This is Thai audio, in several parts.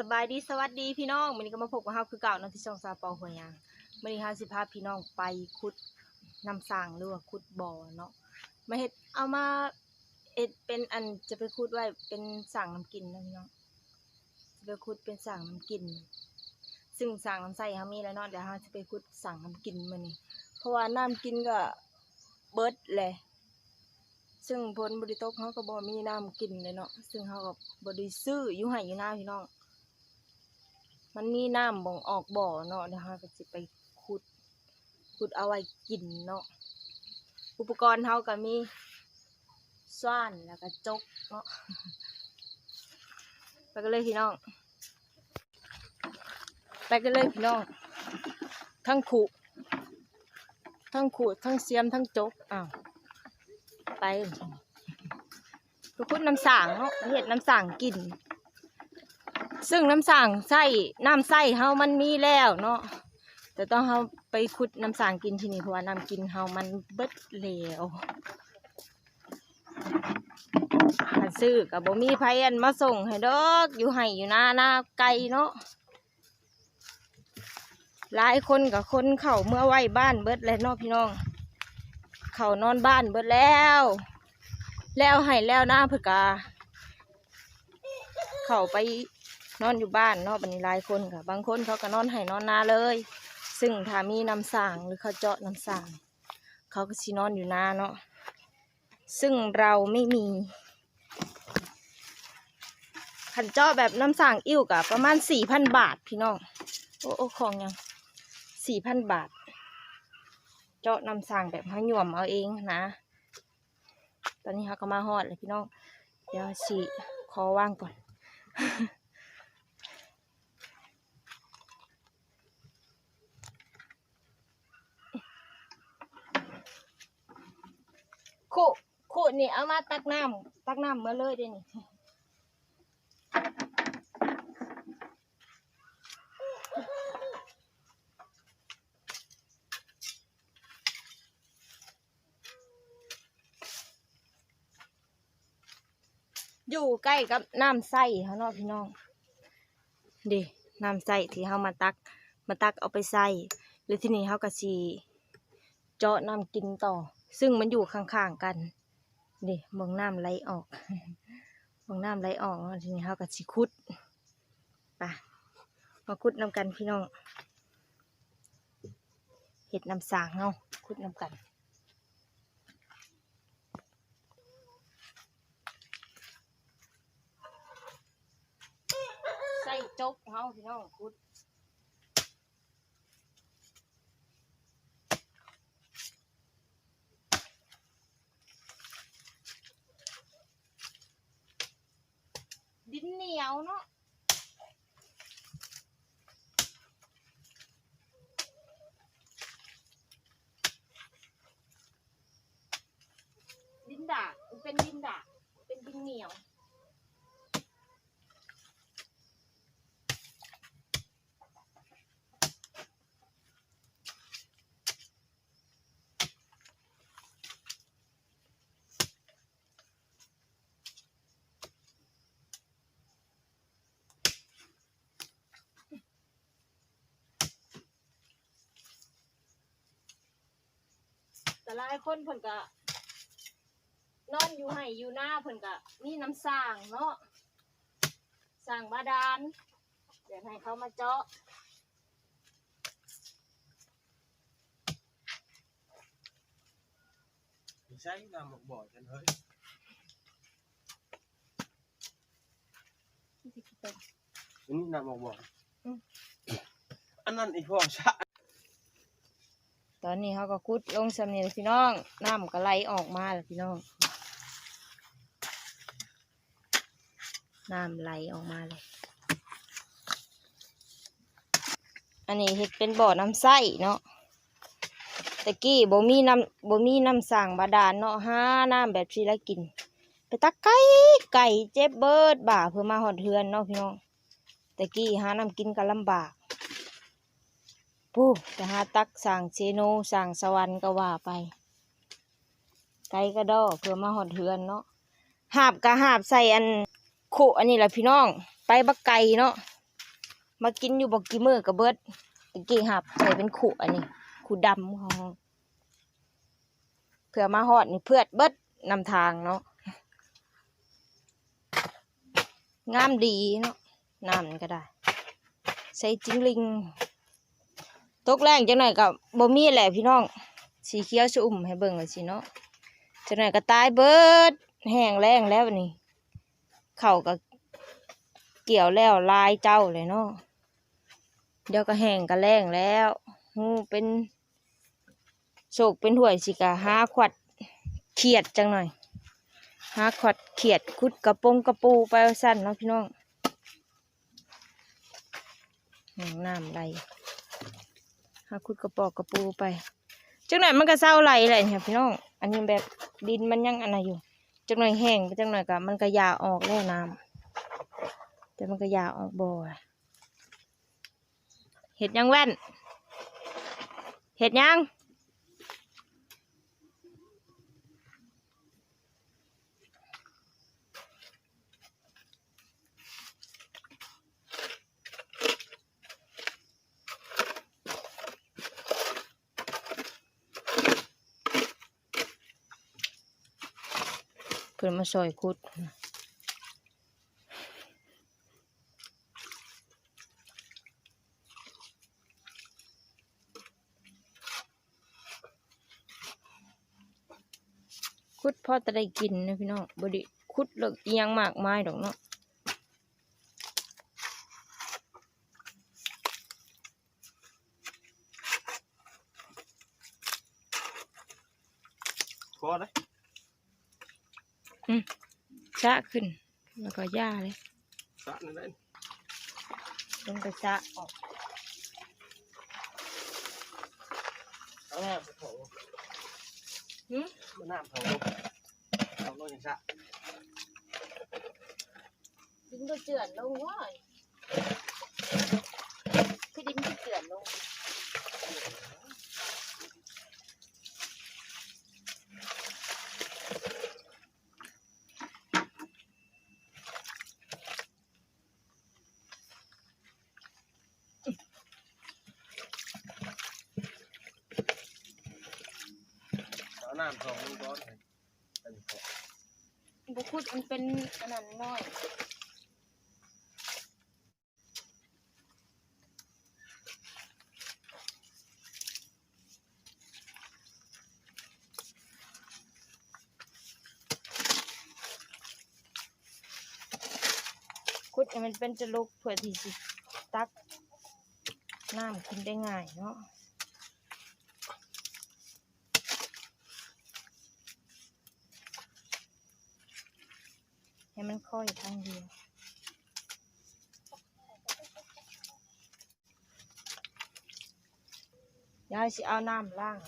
สบายดีสวัสดีพี่น้องวันนี้ก็มาพบกับเฮาคือเก่าเนาะที่ช่องซาเปาหัวยางวันนี้เฮาสิพาพี่น้องไปขุดน้ำสร้างหรือว่าขุดบ่อเนาะมาเฮ็ดเอามาเอ็ดเป็นอันจะไปขุดไว้เป็นสร้างน้ำกินนะพี่น้องจะไปขุดเป็นสร้างน้ำกิน ซึ่งสร้างน้ำใส่เฮามีแล้วเนาะเดี๋ยวเฮาจะไปขุดสร้างน้ำกินมื้อนี้เพราะว่าน้ำกินก็เบิดแหละซึ่งผลบริโตกเขาก็บ่มีน้ำกินเลยเนาะซึ่งเขาก็บ่ได้ซื้ออยู่ให้อยู่หน้าพี่น้อง มันมีน้ำบ่งออกบ่อเนาะเดี๋ยวเราก็สิไปขุดขุดเอาไว้กินเนาะอุปกรณ์เขาก็มีซ่านแล้วก็จกเนาะไปกันเลยพี่น้อง ไปกันเลยพี่น้อง ทั้งขุทั้งขูดทั้งเสียมทั้งจกอ้าวไปทุกคนน้ำสางเนาะเห็ดน้ำสางกิน ซึ่งน้ำสางไส้น้ำไส้เฮามันมีแล้วเนาะแต่ต้องเฮาไปขุดน้ำสางกินที่นี่เพราะว่าน้ำกินเฮามันเบิดแล้วถ้าซื้อกับบ่มีไผอันมาส่งให้ดอกอยู่ให้อยู่หน้าหน้าไกลเนาะหลายคนกับคนเข้าเมื่อไหวบ้านเบิดแล้วเนาะพี่น้อง เขานอนบ้านเบิดแล้ว แล้วให้แล้วหน้าเพื่อกาเข่าไป นอนอยู่บ้านเนาะบันนี้หลายคนค่ะ บางคนเขาก็นอนให้นอนนาเลย ซึ่งถ้ามีน้ำสางหรือเขาเจาะน้ำสางเขาก็สินอนอยู่นาเนาะซึ่งเราไม่มีขันเจาะแบบน้ำสางอิ่วกับประมาณสี่พันบาทพี่น้องโอ้โอ้ของยังสี่พันบาท เจาะน้ำสางแบบเขาหย่วมเอาเองนะ ตอนนี้เขาก็มาฮอดเลยพี่น้องเดี๋ยวสิขอว่างก่อน คู่คู่นี่เอามาตักน้ำตักน้ำมาเลยเดี๋ยวนี้อยู่ใกล้กับน้ำใสเขาเนาะพี่น้องดิน้ำใสที่เขามาตัก มาตักเอาไปใส่แล้วทีนี้เขาก็สีเจาะน้ำกินต่อ ซึ่งมันอยู่ข้างๆกันดิมองน้ำไหลออกมองน้ำไหลออกทีนี้เขาก็สิคุดไปมาคุดน้ำกันพี่น้องเห็ดน้ำสางเนาะคุดน้ำกันใส่จกเฮาพี่น้องคุดน เหนียวเนาะดินดากเป็นดินดากเป็นดินเหนียว แต่หลายคนเพิ่นก็นอนอยู่ให้อยู่หน้าเพิ่นก็มีน้ำสร้างเนาะสร้างบาดาลเดี๋ยวให้เขามาเจาะใช้น้ำหมกบ่อกันเฮ้ยอันนี้น้ำหมกบ่อออันนั้นอีกพวกชะ ตอนนี้เขาก็คุดลงสำเนียงพี่น้องน้ำก็ไหลออกมาแล้วพี่น้องน้ำไหลออกมาเลย อันนี้เห็ดเป็นบ่อน้ำใสเนาะตะกี้บ่มีน้ำบ่มีน้ำสั่งบาดาลเนาะหาน้ำแบบที่ละกิน ไปตักไก่ไก่เจ็บเบิดบ่าเพื่อมาหอดเทือนเนาะพี่น้องตะกี้หาน้ำกินก็ลำบาก ปูจะหาตักสั่งเชโนสั่งสวรรค์ก็ว่าไปไก่ก็ดอเพื่อมาหอดเทือนเนาะหาบกะหาบใส่อันโขอันนี้แหละพี่น้อง ไปบักไก่เนาะมากินอยู่บอกกี่มือกับเบิร์ดตะกี้หับใส่เป็นขู่อันนี้ขู่ดำของเผื่อมาฮอดนี่เพื่อเบิร์ดนำทางเนาะงามดีเนาะน้ำนี่ก็ได้ ใส่จิ้งลิง ตกแรงจังหน่อยกับบ่มีแหละพี่น้อง สีเขียวชอุ่มให้เบิ่งเลยสิเนาะจังหน่อยก็ตายเบิดแห้งแรงแล้วนี้เข่าก็เกี่ยวแล้วลายเจ้าเลยเนาะเดี๋ยวก็แห้งก็แรงแล้วหูเป็นโศกเป็นห่วยสิกะหาขวัดเขียดจังหน่อยหาขวัดเขียดคุดกระปงกระปูไปสั้นเนาะพี่น้องห้องน้ำไหล หาคุดกระปอกกระปูไปจังหน่อยมันก็เศร้าไหลเลยเนี่ยพี่น้อง อันนี้แบบดินมันยังอันไหนอยู่จังหน่อยแห้งจังหน่อยก็มันก็ยาออกแล้วน้ำแต่มันก็ยาออกบ่อยเห็ดยังแว่นเห็ดยัง มาซอยคุดคุดพอจะได้กินนะพี่น้องบดิคุดเลิกอิหยังมากไมายดอกเนาะพอเลย ชะขึ้น แล้วก็ย่าเลยสะนั่นเลยลงไปชะออกเอาแม่ไปโถหืมมันน้ำโถเอาลงอย่างสะดินก็เจือนลงว่ายคือดินก็เจือนลง เอา น้ำโถลงก้อนเลยเป็นโถบุคุดมันเป็นอันนั้นน้อยคุดให้มันเป็นจะลุกเพื่อที่สิตักน้ำกินได้ง่ายเนาะ ให้มันค่อยทางเดียวยายสิเอาน้ำล่าง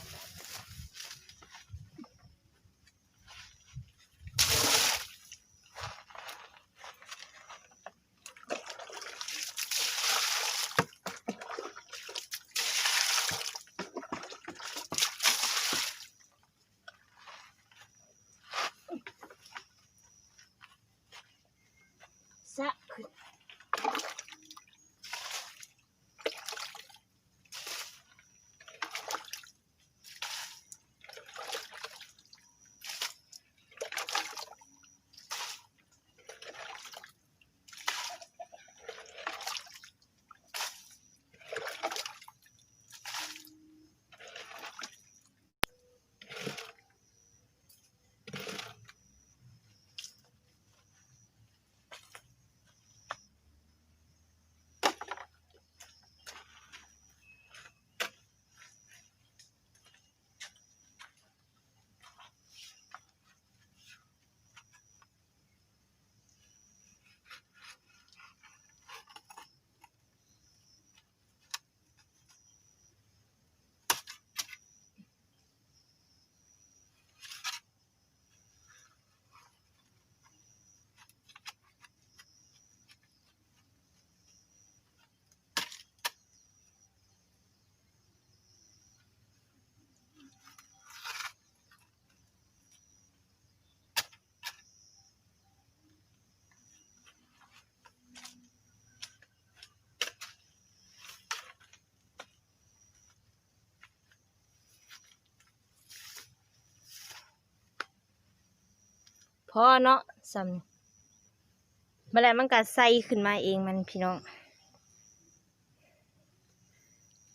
อเนาะซ้ำมาแล้วมันก็ใส่ขึ้นมาเองมันพี่น้อง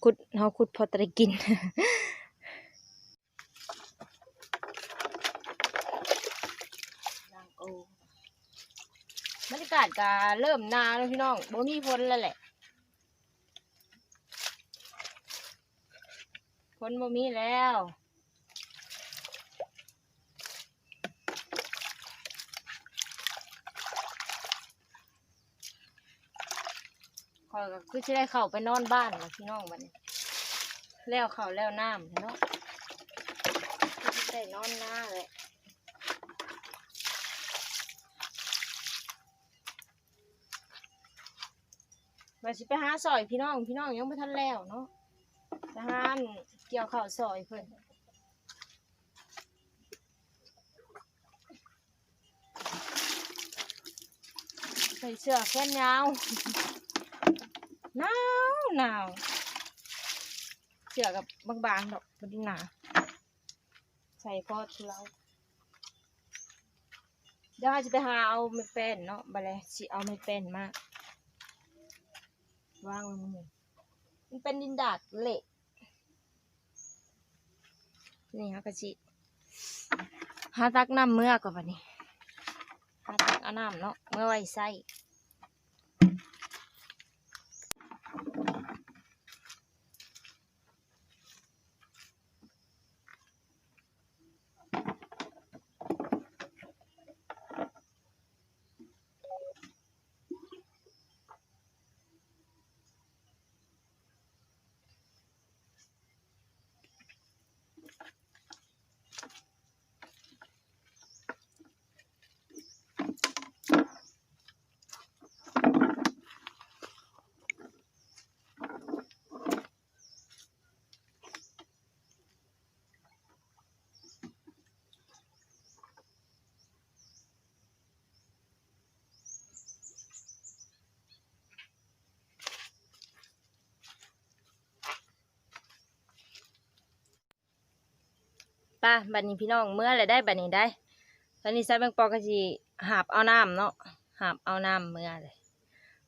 ขุดเฮาขุดพอตะกินบรรยากาศก็เริ่มนาแล้วพี่น้องบ่มีฝนแล้วแหละฝนบ่มีแล้ว คอยก็คือจะได้เข้าไปนอนบ้านล้วพี่น้องบัดนี้ แล้วเข้าแล้วน้ำเนาะคือสิได้นอนหน้าเลยมาสิไปหาซอยพี่น้องพี่น้องยังไม่ทันแล้วเนาะทหารเกี่ยวข้าวซอยเพิ่นใส่เสื้อแขนยาว หนาวหนาวเสื้อกับบางๆดอกบดีหนาใส่พอทุเราเดี๋ยวเราจะไปหาเอาไม่เป็นเนาะบาเลยสิเอาไม่เป็นมาวางไว้มือมันเป็นดินดาดเหล็กนี่ฮะกะจิหาตักน้ำเมื่อก่อนวันนี้หาตักเอาน้ำเนาะเมื่อไว้ใส่ ป่ะบัดนี้พี่น้องเมื่อไรได้บัดนี้ได้ ตอนนี้ใส่แบงปอกกะจิหาบเอาน้ำเนาะหาบเอาน้ำเมื่อเลย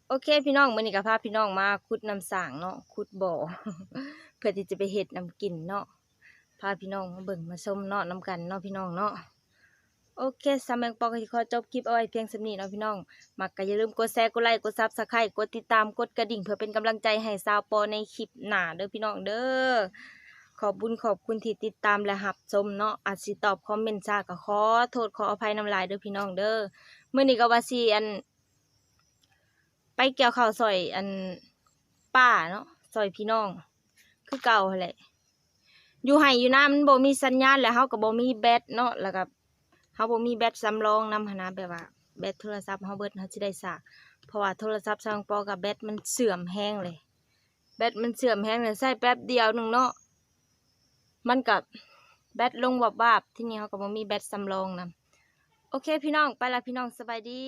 โอเค พี่น้องมื้อนี้ก็พาพี่น้องมาขุดน้ำสางเนาะขุดบ่อเพื่อที่จะไปเฮ็ดน้ำกินเนาะพาพี่น้องมาเบิ่งมาชมเนาะน้ำกันเนาะพี่น้องเนาะโอเคสำหรับแบงปอกกะจิขอจบคลิปเอาไว้เพียงสำนี้เนาะพี่น้องมักก็อย่าลืมกดแชร์กดไลค์กดซับสไครต์กดติดตามกดกระดิ่งเพื่อเป็นกำลังใจให้สาวปอในคลิปหน้าเด้อพี่น้องเด้อ ขอบบุญขอบคุณที่ติดตามและหับชมเนาะอาจสิตอบคอมเมนต์ช้าก็ขอโทษขออภัยน้ำลายเด้อพี่น้องเด้อเมื่อนี้ก็ว่าสิอัน ไปเกี่ยวข้าวซอยอันป้าเนาะซอยพี่น้อง คือเก่าแหละอยู่ไห้อยู่น้ามันบ่มีสัญญาณแล้วเฮาก็บ่มีแบตเนาะแล้วก็เฮาบ่มีแบตสำรองนำหนะแบบว่าแบตโทรศัพท์เฮาเบิดเฮาสิได้สากเพราะว่าโทรศัพท์ช่างปอกับแบตมันเสื่อมแห้งเลย แบตมันเสื่อมแห้งเลยใช้แป๊บเดียวหนึงเนาะ มันกับแบตลงวับวาบๆที่นี่เขาก็บ่มีแบตสำรองนะโอเคพี่น้องไปละพี่น้องสบายดี